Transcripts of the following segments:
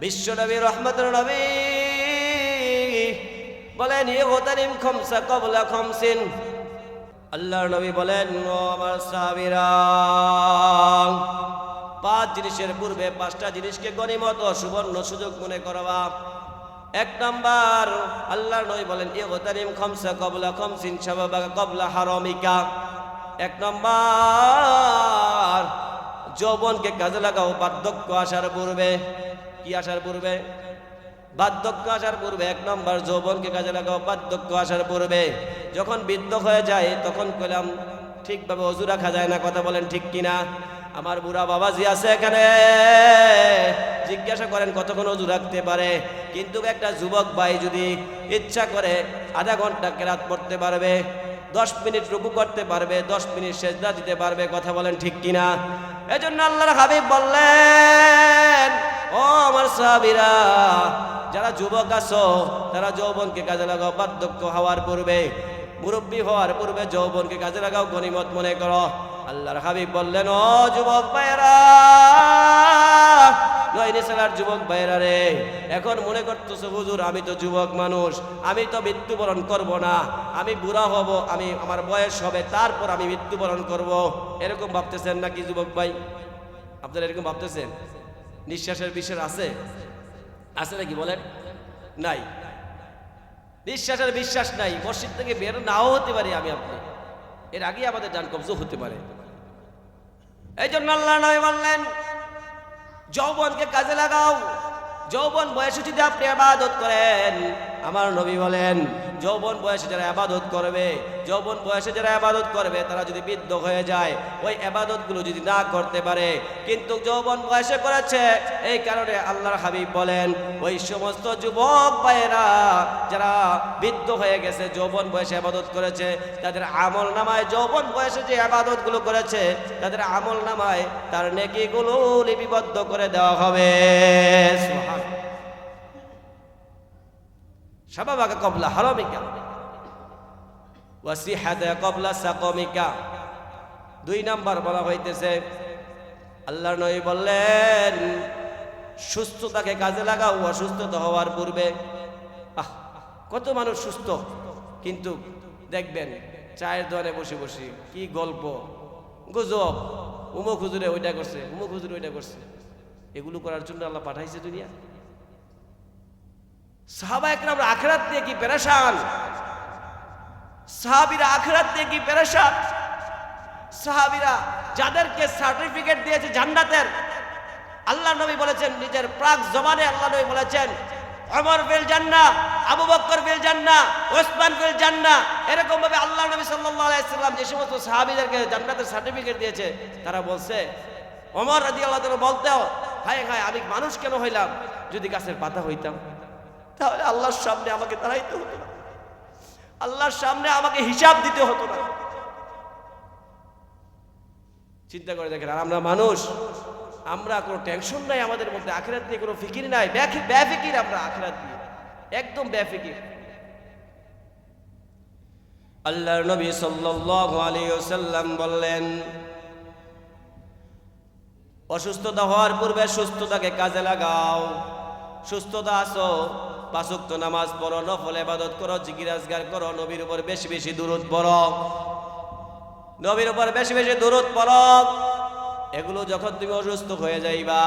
বিশ্ব নবী রহমত নবী। বলেন ইয়ে হোতারিম খমসা কবলা খমসিন। আল্লাহর নবী বলেন, ও আমার সাহাবীরা, পাঁচ জিনিসের পূর্বে পাঁচটা জিনিসকে গণিমত সুবর্ণ সুযোগ মনে করবা। এক নাম্বার, আল্লাহর নবী বলেন এ গোতারিম খমসা কবলা খমসিন সাবাবা কবলা হারমিকা। এক নম্বর, যৌবনকে কাজে লাগাও বার্ধক্য আসার পূর্বে। কি আসার পূর্বে? বার্ধক্য আসার পূর্বে, এক নম্বর যৌবনকে কাজে লাগাও, বার্ধক্য আসার পূর্বে। যখন বৃদ্ধ হয়ে যায়, তখন কইলাম, ঠিকভাবে অজু রাখা যায় না, কথা বলেন ঠিক কিনা? আমার বুড়া বাবা বাবাজি আছে এখানে। জিজ্ঞাসা করেন, কতক্ষণ অজু রাখতে পারে? কিন্তু একটা যুবক ভাই যদি ইচ্ছা করে, আধা ঘণ্টা কেরাত পড়তে পারবে, দশ মিনিট রুকু করতে পারবে, দশ মিনিট সেজদা দিতে পারবে, কথা বলেন ঠিক কিনা? এজন্য আল্লাহর হাবিব বললেন ও আমার সাহাবীরা, যারা যুবক আছো, তারা যৌবনকে কাজে লাগাও। বার্ধক্য হওয়ার পূর্বে, মুরব্বী হওয়ার পূর্বে যৌবনকে কাজে লাগাও গনিমত মনে করো। আল্লাহর হাবিব বললেন, ও যুবক ভাইরা যুবক ভাইরা রে, এখন মনে করতেছো, হুজুর, আমি তো যুবক মানুষ, আমি তো মৃত্যুবরণ করব না, আমি বুড়া হব, আমি, আমার বয়স হবে, তারপর আমি মৃত্যুবরণ করব। এরকম ভাবতেছেন নাকি যুবক ভাই? আপনারা এরকম ভাবতেছেন? নিঃশ্বাসের বিশ্বাস আছে? আছে নাকি বলেন? নাই। নিঃশ্বাসের বিশ্বাস নাই। মসজিদ থেকে বের নাও হতে পারি আমি আপনি। এর আগে আমাদের ডান কবজ হতে পারে। এই জন্য আল্লাহ নয় বললেন, যৌবনকে কাজে লাগাও। যৌবন বয়সে যদি আপনি আবাদত করেন। আমার নবী বলেন যৌবন বয়সে যারা আবাদত করবে, যৌবন বয়সে যারা আবাদত করবে, তারা যদি বৃদ্ধ হয়ে যায়, ওই আবাদতগুলো যদি না করতে পারে, কিন্তু যৌবন বয়সে করেছে, এই কারণে আল্লাহর হাবিব বলেন, ওই সমস্ত যুবক ভাইয়েরা যারা বৃদ্ধ হয়ে গেছে, যৌবন বয়সে আবাদত করেছে, তাদের আমল নামায় যৌবন বয়সে যে আবাদতগুলো করেছে, তাদের আমল নামায় তার নেকিগুলো লিপিবদ্ধ করে দেওয়া হবে। শাবাবাকা কবলা হারমিকা। ওয়াসিহাদা কবলা সাকমিকা। দুই নাম্বার বলা হইতেছে আল্লাহ নবী বললেন, সুস্থতাকে কাজে লাগাও, অসুস্থতা হওয়ার পূর্বে। আহ, কত মানুষ সুস্থ, কিন্তু দেখবেন, চায়ের দোকানে বসে বসে কি গল্প, গুজব, উমুক হুজুরে ওইটা করছে, উমুক হুজুরে ওইটা করছে। এগুলো করার জন্য আল্লাহ পাঠাইছে দুনিয়া। সাহাবা একরাম আখরাত নিয়ে কি পেরেশান? সাহাবিরা আখরাত নিয়ে কি পেরেশান? সাহাবিরা যাদেরকে সার্টিফিকেট দিয়েছে জান্নাতের, আল্লাহ নবী বলেছেন, নিজের প্রাক জমানে আল্লাহ নবী বলেছেন অমর বিল জান্না আবু বক্কর বিল জান্না ওসমান বিল জান্না এরকম ভাবে আল্লাহ নবী সাল্লাল্লাহু আলাইহি সাল্লাম যে সমস্ত সাহাবীদেরকে জান্নাতের সার্টিফিকেট দিয়েছে, তারা বলছে, ওমর রাদিয়াল্লাহু তাআলা বলতেও, হায় হায়, আমি মানুষ কেন হইলাম? যদি গাছের পাতা হইতাম। তাহলে আল্লাহর সামনে আমাকে দাঁড়াইতে হতো না। আল্লাহর সামনে আমাকে হিসাব দিতে হতো না। চিন্তা করে দেখেন, আর আমরা মানুষ, আমরা কোনো টেনশন নাই আমাদের মধ্যে, আখেরাত নিয়ে কোনো ফিকির নাই। ব্যাফিকির আমরা আখেরাত নিয়ে। একদম ব্যাফিকির। আল্লাহর নবী সাল্লাল্লাহু আলাইহি ওয়াসাল্লাম বললেন, অসুস্থতা হওয়ার পূর্বে সুস্থতাকে কাজে লাগাও। সুস্থতা আসো পাঁচক্ত নামাজ পড়ো, নফল ইবাদত করো জিকিরাজগার করো, নবীর উপর বেশি বেশি দূরত পড়ো। নবীর উপর বেশি বেশি দূরত পড়ো। এগুলো যখন তুমি অসুস্থ হয়ে যাইবা,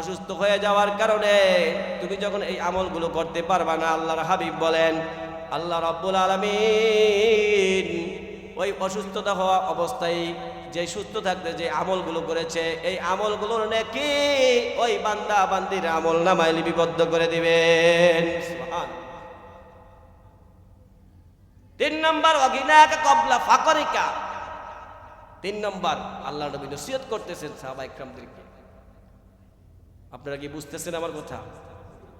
অসুস্থ হয়ে যাওয়ার কারণে তুমি যখন এই আমলগুলো করতে পারবা না, আল্লাহর হাবিব বলেন, আল্লাহ রাব্বুল আলামিন ওই অসুস্থতা হওয়া অবস্থায় যে সুস্থ থাকতে যে আমলগুলো করেছে, এই আমলগুলোর নাকি ওই বান্দা বান্দির আমল নামায় লিপিবদ্ধ করে দিবেন। তিন নম্বর অগিনাকা কবলা ফাকরিকা। তিন নম্বর আল্লাহ নবী নসিহত করতেছেন সাহাবা ইকরামদেরকে। আপনারা কি বুঝতেছেন আমার কথা?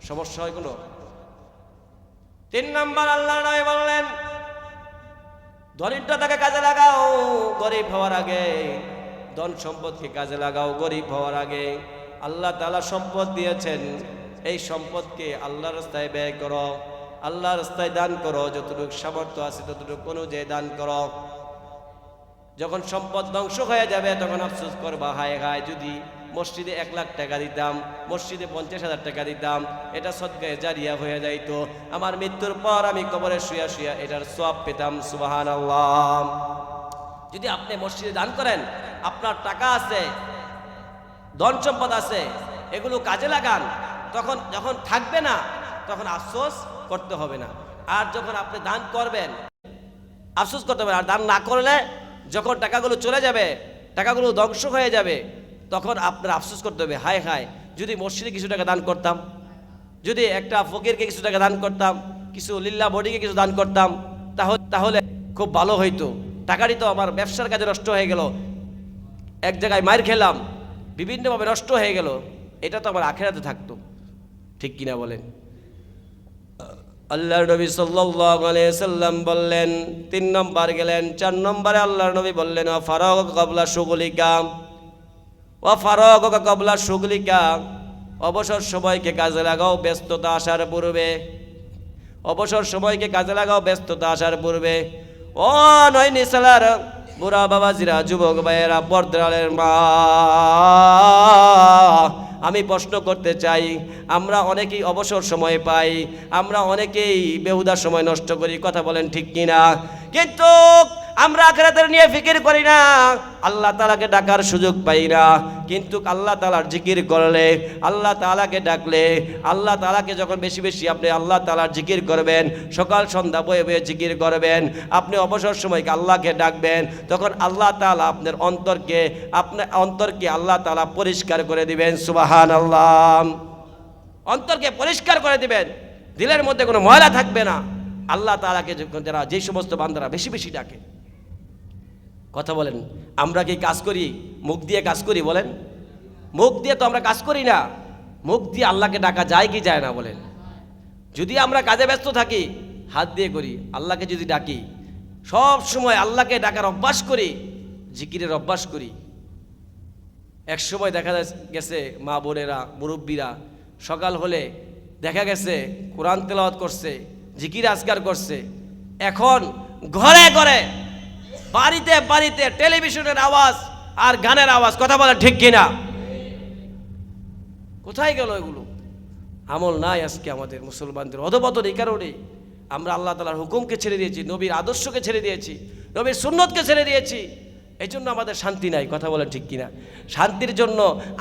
সমস্যা হয় কোনো? তিন নম্বর আল্লাহ নবী বললেন দরিদ্রতাকে কাজে লাগাও, গরিব হওয়ার আগে। ধন সম্পদকে কাজে লাগাও, গরিব হওয়ার আগে। আল্লাহ তালা সম্পদ দিয়েছেন, এই সম্পদকে আল্লাহ রাস্তায় ব্যয় করো আল্লাহ রাস্তায় দান করো, যতটুকু সামর্থ্য আছে ততটুকু অনুযায়ী দান করো। যখন সম্পদ ধ্বংস হয়ে যাবে, তখন আফসোস করবা, হায় হায়, যদি মসজিদে এক লাখ টাকা দিতাম, মসজিদে পঞ্চাশ হাজার টাকা দিতাম, এটা সদকায় জারিয়া হয়ে যাইত। আমার মৃত্যুর পর আমি কবরে শুয়া শুয়া এটার সব পেতাম সুবাহান আল্লাহ যদি আপনি মসজিদে দান করেন, আপনার টাকা আছে, ধন সম্পদ আছে, এগুলো কাজে লাগান, তখন যখন থাকবে না, তখন আফসোস করতে হবে না। আর যখন আপনি দান করবেন, আফসোস করতে হবে আর দান না করলে যখন টাকাগুলো চলে যাবে, টাকাগুলো ধ্বংস হয়ে যাবে তখন আপনার আফসোস করতে হবে, হায় হায়, যদি মসজিদে কিছু টাকা দান করতাম, যদি একটা ফকিরকে কিছু টাকা দান করতাম, কিছু লিল্লা বডিকে কিছু দান করতাম, তাহলে তাহলে খুব ভালো হইতো। টাকাটি তো আমার ব্যবসার কাজে নষ্ট হয়ে গেল। এক জায়গায় মার খেলাম, বিভিন্নভাবে নষ্ট হয়ে গেল। এটা তো আমার আখেরাতে থাকতো। ঠিক কিনা বলেন? আল্লাহর নবী সাল্লাম বললেন, তিন নম্বর গেলেন, চার নম্বরে আল্লাহর নবী বললেন ও ফারাগ কবলা সুগলিকা ও ফারাগ কবলা সুগলিকা অবসর সময়কে কাজে লাগাও, ব্যস্ততা আসার পূর্বে। অবসর সময়কে কাজে লাগাও, ব্যস্ততা আসার পূর্বে। ও নয় নিসালার বুড়া বাবাজিরা, যুবক ভাইয়েরা, বর্দ্রালের মা। আমি প্রশ্ন করতে চাই, আমরা অনেকেই অবসর সময় পাই, আমরা অনেকেই বেহুদার সময় নষ্ট করি, কথা বলেন ঠিক কিনা? কিন্তু আমরা আখেরাতের নিয়ে ফিকির করি না। আল্লাহ তালাকে ডাকার সুযোগ পাই না। কিন্তু আল্লাহ তালার জিকির করলে, আল্লাহ তালাকে ডাকলে, আল্লাহ তালাকে যখন বেশি বেশি আপনি আল্লাহ তালার জিকির করবেন, সকাল সন্ধ্যা বয়ে বয়ে জিকির করবেন, আপনি অবসর সময়কে আল্লাহকে ডাকবেন, তখন আল্লাহ তালা আপনার অন্তরকে আপনার অন্তরকে আল্লাহ তালা পরিষ্কার করে দিবেন সুবাহান আল্লাহ অন্তরকে পরিষ্কার করে দিবেন। দিলের মধ্যে কোনো ময়লা থাকবে না। আল্লাহ তালাকে যখন যারা, যে সমস্ত বান্দারা বেশি বেশি ডাকে কথা বলেন, আমরা কি কাজ করি? মুখ দিয়ে কাজ করি বলেন। মুখ দিয়ে তো আমরা কাজ করি না। মুখ দিয়ে আল্লাহকে ডাকা যায় কি যায় না বলেন। যদি আমরা কাজে ব্যস্ত থাকি, হাত দিয়ে করি, আল্লাহকে যদি ডাকি, সব সময় আল্লাহকে ডাকার অভ্যাস করি, জিকিরের অভ্যাস করি। এক সময় দেখা গেছে মা বোনেরা, মুরব্বীরা, সকাল হলে দেখা গেছে কোরআন তেলাওয়াত করছে, জিকির আজগার করছে। এখন ঘরে ঘরে বাড়িতে বাড়িতে টেলিভিশনের আওয়াজ আর গানের আওয়াজ, কথা বলে ঠিক কিনা? কোথায় গেল এগুলো? আমল নাই আজকে আমাদের মুসলমানদের। অধপতন এই কারণে আমরা আল্লাহ তালার হুকুমকে ছেড়ে দিয়েছি, নবীর আদর্শকে ছেড়ে দিয়েছি, নবীর সুন্নতকে ছেড়ে দিয়েছি। এই জন্য আমাদের শান্তি নাই, কথা বলেন ঠিক কিনা? শান্তির জন্য,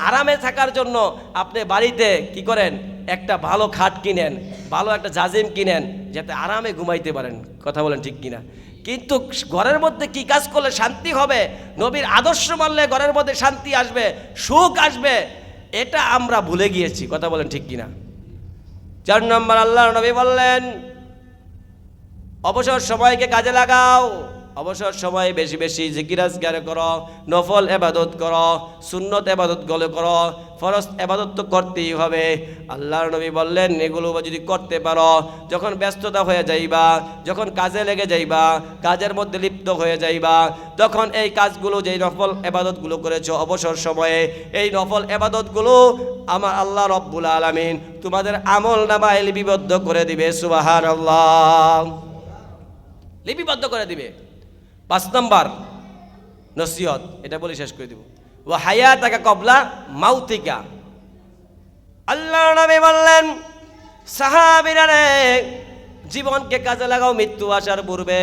আরামে থাকার জন্য আপনি বাড়িতে কি করেন? একটা ভালো খাট কিনেন, ভালো একটা জাজিম কিনেন, যাতে আরামে ঘুমাইতে পারেন, কথা বলেন ঠিক কিনা? কিন্তু ঘরের মধ্যে কি কাজ করলে শান্তি হবে? নবীর আদর্শ মানলে ঘরের মধ্যে শান্তি আসবে, সুখ আসবে, এটা আমরা ভুলে গিয়েছি। কথা বলেন ঠিক কিনা? চার নম্বর আল্লাহ নবী বললেন, অবসর সময়কে কাজে লাগাও। অবসর সময়ে বেশি বেশি জিকিরাজগার করো, নফল এবাদত করো, সুন্নত এবাদত গলে করো, ফরজ এবাদত তো করতেই হবে। আল্লাহর নবী বললেন, এগুলো যদি করতে পারো, যখন ব্যস্ততা হয়ে যাইবা, যখন কাজে লেগে যাইবা, কাজের মধ্যে লিপ্ত হয়ে যাইবা, তখন এই কাজগুলো যেই নফল এবাদতগুলো করেছ অবসর সময়ে, এই নফল এবাদতগুলো আমার আল্লাহ রব্বুল আলামিন তোমাদের আমল নামায় লিপিবদ্ধ করে দিবে সুবাহান আল্লাহ লিপিবদ্ধ করে দিবে। পাঁচ নম্বর নসিহত, এটা বলে শেষ করে দিব। ও হায়া তাকা কবলা মাউতিকা। আল্লাহ নবী বললেন, সাহাবিরা রে, জীবনকে কাজে লাগাও, মৃত্যু আসার পূর্বে।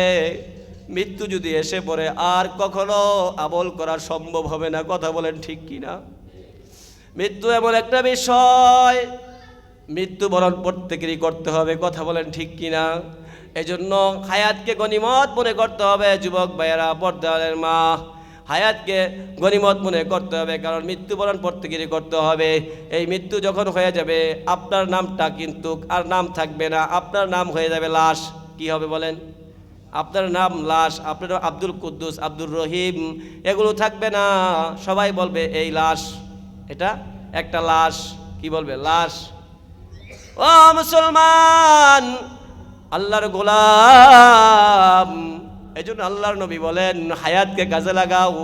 মৃত্যু যদি এসে পড়ে, আর কখনো আমল করা সম্ভব হবে না। কথা বলেন ঠিক কি না মৃত্যু এমন একটা বিষয়, মৃত্যুবরণ প্রত্যেকেরই করতে হবে। কথা বলেন ঠিক কিনা? এজন্য হায়াতকে গনিমত মনে করতে হবে, যুবক ভাইয়েরা পর্দালের মা। হায়াতকে গনিমত মনে করতে হবে, কারণ মৃত্যুবরণ প্রত্যেকেরই করতে হবে। এই মৃত্যু যখন হয়ে যাবে, আপনার নামটা কিন্তু আর নাম থাকবে না, আপনার নাম হয়ে যাবে লাশ। কি হবে বলেন? আপনার নাম লাশ, আপনার আব্দুল কুদ্দুস, আব্দুর রহিম, এগুলো থাকবে না। সবাই বলবে এই লাশ, এটা একটা লাশ। কি বলবে? লাশ। ও মুসলমান আল্লাহর গোলাম। এই জন্য আল্লাহর নবী বলেন, হায়াতকে কাজে লাগাও,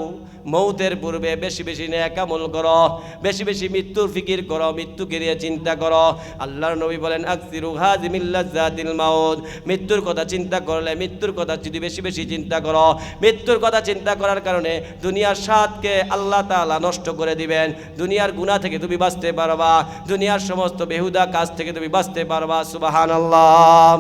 মৌতের পূর্বে বেশি বেশি নেকামল করো, বেশি বেশি মৃত্যুর ফিকির করো মৃত্যুকে নিয়ে চিন্তা করো। আল্লাহর নবী বলেন, আকসিরু হাজিমিল্লাজাতিল মাউত। মৃত্যুর কথা চিন্তা করলে মৃত্যুর কথা যদি বেশি বেশি চিন্তা করো, মৃত্যুর কথা চিন্তা করার কারণে দুনিয়ার স্বাদকে আল্লাহ তালা নষ্ট করে দিবেন। দুনিয়ার গুণা থেকে তুমি বাঁচতে পারবা, দুনিয়ার সমস্ত বেহুদা কাজ থেকে তুমি বাঁচতে পারবা সুবাহান আল্লাহ